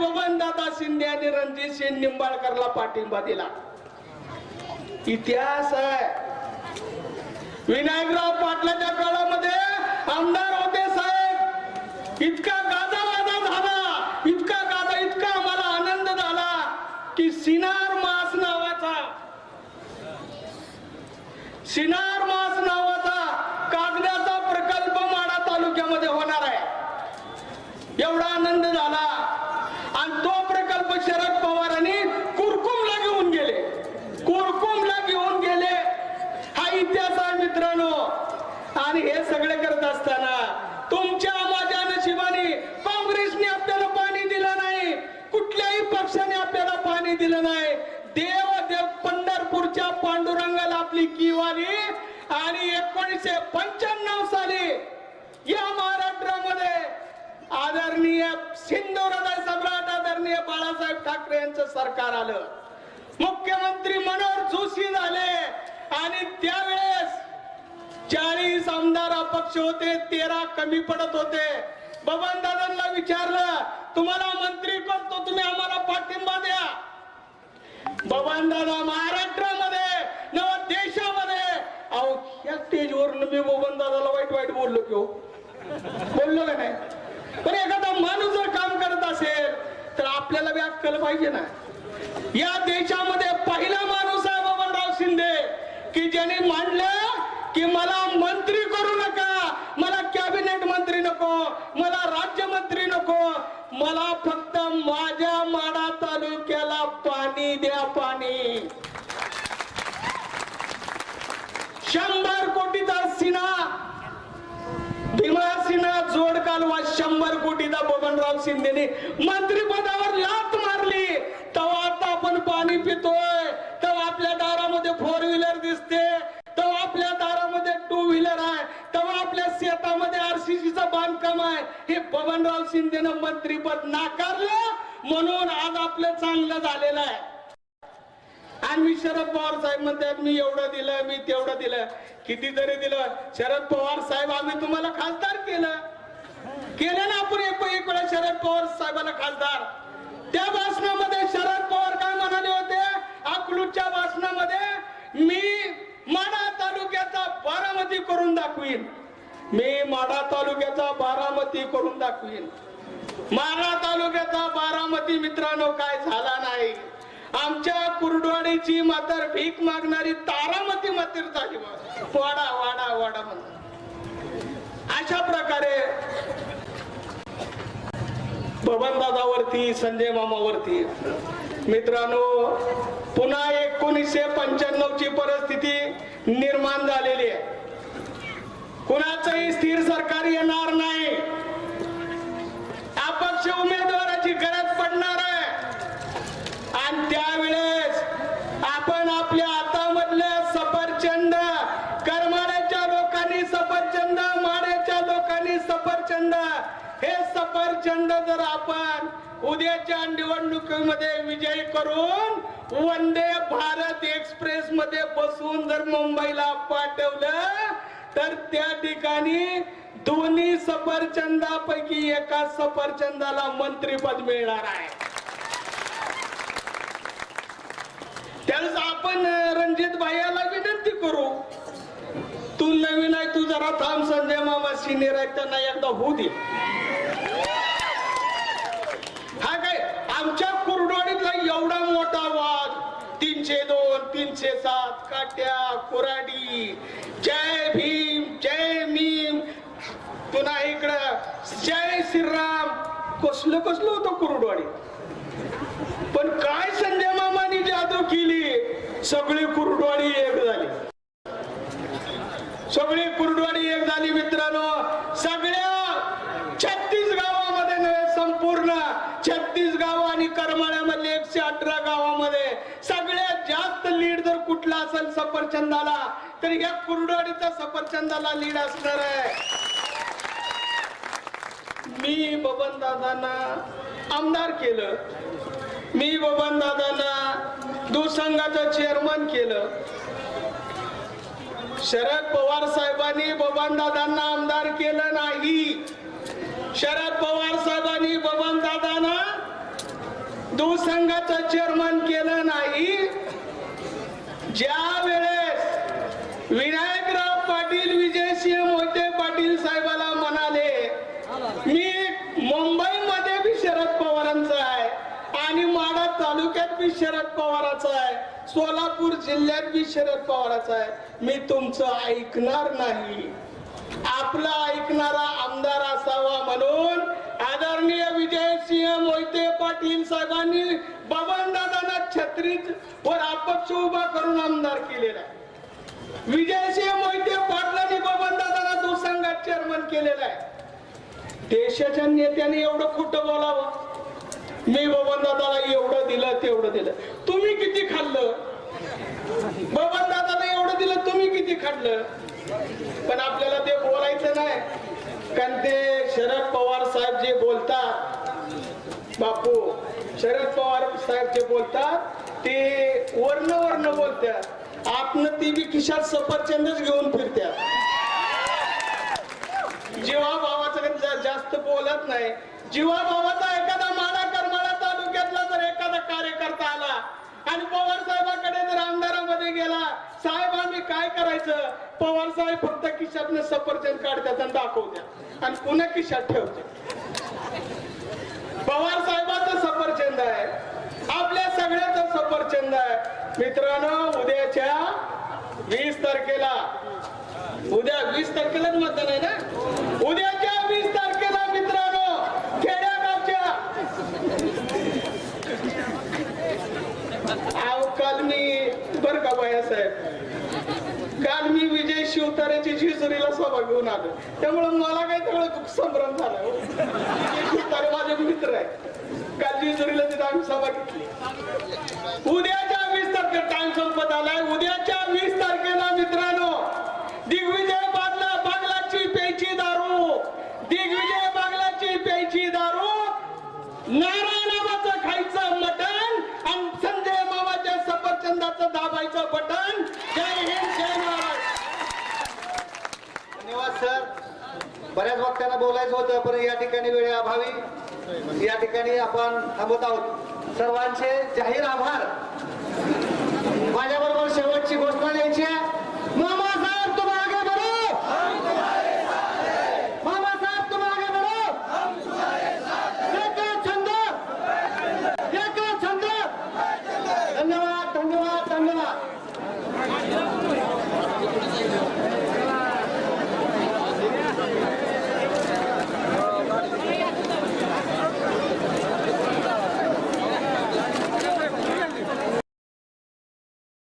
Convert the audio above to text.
बबनदादा शिंदे आणि रणजित सिंग निंबाळकरला पाठिंबा दिला. इतिहास आहे. विनायकराव पाटलाच्या काळामध्ये आमदार होते साहेब. इतका गाजा गाजावाजा झाला. इतका गाजा इतका आम्हाला आनंद झाला की सिनार मास नावाचा. सिनार मास नावाचा कागदाचा प्रकल्प माडा तालुक्यामध्ये होणार आहे एवढा आनंद झाला आणि तो प्रकल्प शरद पवारांनी कुरकुमला घेऊन गेले कुरकुमला घेऊन गेले हा इतिहास आहे मित्रांनो आणि हे सगळे करत असताना तुमच्या माझ्या नशिबाने काँग्रेसने आपल्याला पाणी दिलं नाही कुठल्याही पक्षाने आपल्याला पाणी दिलं नाही. देव देव पंढरपूरच्या पांडुरंगाला आपली कीव आली आणि एकोणीसशे पंच्याण्णव साली या महाराष्ट्रामध्ये आदरणीय सिंधू हृदय सम्राट आदरणीय बाळासाहेब ठाकरे यांचं सरकार आलं. मुख्यमंत्री मनोहर जोशी झाले आणि त्यावेळेस चाळीस आमदार अपक्ष होते तेरा कमी पडत होते. बबन दादांना विचारलं तुम्हाला मंत्री करतो तुम्ही आम्हाला पाठिंबा द्या बबन दादा महाराष्ट्रामध्ये नव देशामध्ये. अहो या स्टेजवर मी बबन दादाला वाईट वाईट बोललो की हो. बोललो का नाही? पण एखादा माणूस जर काम करत असेल तर आपल्याला बी अक्कल पाहिजे ना. या देशामध्ये पहिला माणूस आहे बबनराव शिंदे की ज्याने मांडलं की मला मंत्री करू नका मला कॅबिनेट मंत्री नको मला राज्यमंत्री नको मला फक्त माझ्या शंभर कोटीचा सिना. भीमासिना जोड कालवा शंभर कोटीचा बबनराव शिंदेने मंत्रिपदावर लात मारली. तेव्हा आता आपण पाणी पितोय. तेव्हा आपल्या दारामध्ये फोर व्हीलर दिसते. तेव्हा आपल्या दारामध्ये टू व्हीलर आहे. तेव्हा आपल्या शेतामध्ये आरसीसीचं बांधकाम आहे. हे बबनराव शिंदेनं मंत्रीपद नाकारलं म्हणून आज आपलं चांगलं झालेलं आहे. आणि मी शरद पवार साहेब म्हणतात मी एवढं दिलं मी तेवढं दिलं. कितीतरी दिलं. शरद पवार साहेब आम्ही तुम्हाला खासदार केलं. केलं ना आपण एक एक वेळा शरद पवार साहेबाला खासदार. त्या भाषणामध्ये शरद पवार काय म्हणाले होते? अकलूजच्या भाषणामध्ये मी माडा तालुक्याचा बारामती करून दाखवीन. मी माडा तालुक्याचा बारामती करून दाखवीन. माडा तालुक्याचा बारामती मित्रांनो काय झाला नाही. आमच्या कुरडवाडीची मातर भीक मागणारी तारामती मात्र झाली वाडा वाडा वाडा म्हणून. अशा प्रकारे बबनदादावरती संजय मामावरती मित्रांनो पुन्हा एकोणीसशे पंच्याण्णव ची परिस्थिती निर्माण झालेली आहे. कुणाचंही स्थिर सरकार येणार नाही. अपक्ष उमेदवाराची गरज पडणार आहे. आणि त्यावेळेस आपण आपल्या हातामधले सफरचंद करमाड्याच्या लोकांनी सफरचंद माड्याच्या लोकांनी सफरचंद हे सफरचंद जर आपण उद्याच्या निवडणुकीमध्ये विजय करून वंदे भारत एक्सप्रेस मध्ये बसून जर मुंबईला पाठवलं तर त्या ठिकाणी दोन्ही सफरचंदापैकी एका सफरचंदाला मंत्रीपद मिळणार आहे. त्यावेळेस आपण रणजित भाईला विनंती करू. तू नवीन आहे तू जरा थांब संजय मामा सिनियर आहे त्यांना एकदा होऊ दे. हा काय आमच्या कुरडवाडीतला एवढा मोठा वाद. तीनशे दोन तीनशे सात काट्या कुराडी जय भीम जय भीम पुन्हा इकडं जय श्रीराम. कसलं कसलं होतं कुरडवाडी पण काय संजय सगळी कुरडवाडी एक झाली. सगळी कुरडवाडी एक झाली मित्रांनो. सगळ्या छत्तीस गावामध्ये नव्हे संपूर्ण छत्तीस गाव आणि करमाळ्यामधले एकशे अठरा गावामध्ये सगळ्यात जास्त लीड जर कुठला असेल सफरचंदाला तर या कुरडवाडीचा सफरचंदाला लीड असणार आहे. मी बबन दादांना आमदार केलं. मी बबन दादांना दुसंघाचं चेअरमन केलं. शरद पवार साहेबांनी बबनदादांना आमदार केलं नाही. शरद पवार साहेबांनी बबनदादांना दूध दुसंघाचं चेअरमन केलं नाही ज्या वेळेस विनायकराव पाटील विजयसिंह मोहिते पाटील साहेबाला म्हणाले मी मुंबईमध्ये बी शरद पवारांचा आहे आणि माडा तालुक्यात बी शरद पवाराचा आहे. सोलापूर जिल्ह्यात बी शरद पवाराचा आहे. मी तुमचं ऐकणार नाही. आपला ऐकणारा आमदार असावा म्हणून आदरणीय विजयसिंह मोहिते पाटील साहेबांनी बबनदादांना छत्रीत वर अपक्ष उभा करून आमदार केलेला आहे. विजयसिंह मोहिते पाटलांनी बबनदादांना दुसंघात चेअरमन केलेला आहे. देशाच्या नेत्याने एवढं खोटं बोलावं. मी बबनदादाला एवढं दिलं तेवढं दिलं. तुम्ही किती खाल्लं? बबनदादाला एवढं दिलं तुम्ही किती खाल्लं? पण आपल्याला ते बोलायचं नाही. कारण ते शरद पवार साहेब जे बोलतात बापू शरद पवार साहेब जे बोलतात ते वर्ण वर्ण बोलतात. आपण ती बी खिशात सफरचंदच घेऊन फिरत्या जीवा भावाचं जास्त बोलत नाही. जीवा भावाचा आणि पवार साहेबांकडे जर आमदारामध्ये गेला साहेब आम्ही काय करायचं? पवार साहेब फक्त खिशातनं सफरचंद काढतात आणि दाखवत्या. आणि पुन्हा खिशात ठेवते. पवार साहेबांचं सफरचंद आहे. आपल्या सगळ्याचं सफरचंद आहे. मित्रांनो उद्याच्या वीस तारखेला उद्या वीस तारखेलाच मतदान आहे ना? उद्या वीस तारखेला मित्रांनो खेड्यागावच्या अहो काल मी बर का बायासाहेब काल मी विजय शिवतारेची झिजुरीला सभा घेऊन आलो. त्यामुळे मला काय सगळं संभ्रम झाला हो. विजय शिवतारे माझे मित्र आहे काल झिजुरीला तिथे आम्ही सभा घेतली. उद्याच्या वीस दाबायचं बटन. जय हिंद जय महाराष्ट्र धन्यवाद सर. बऱ्याच वक्त्यांना बोलायचं होतं पण या ठिकाणी वेळे अभावी. या ठिकाणी आपण थांबत आहोत. सर्वांचे जाहीर आभार.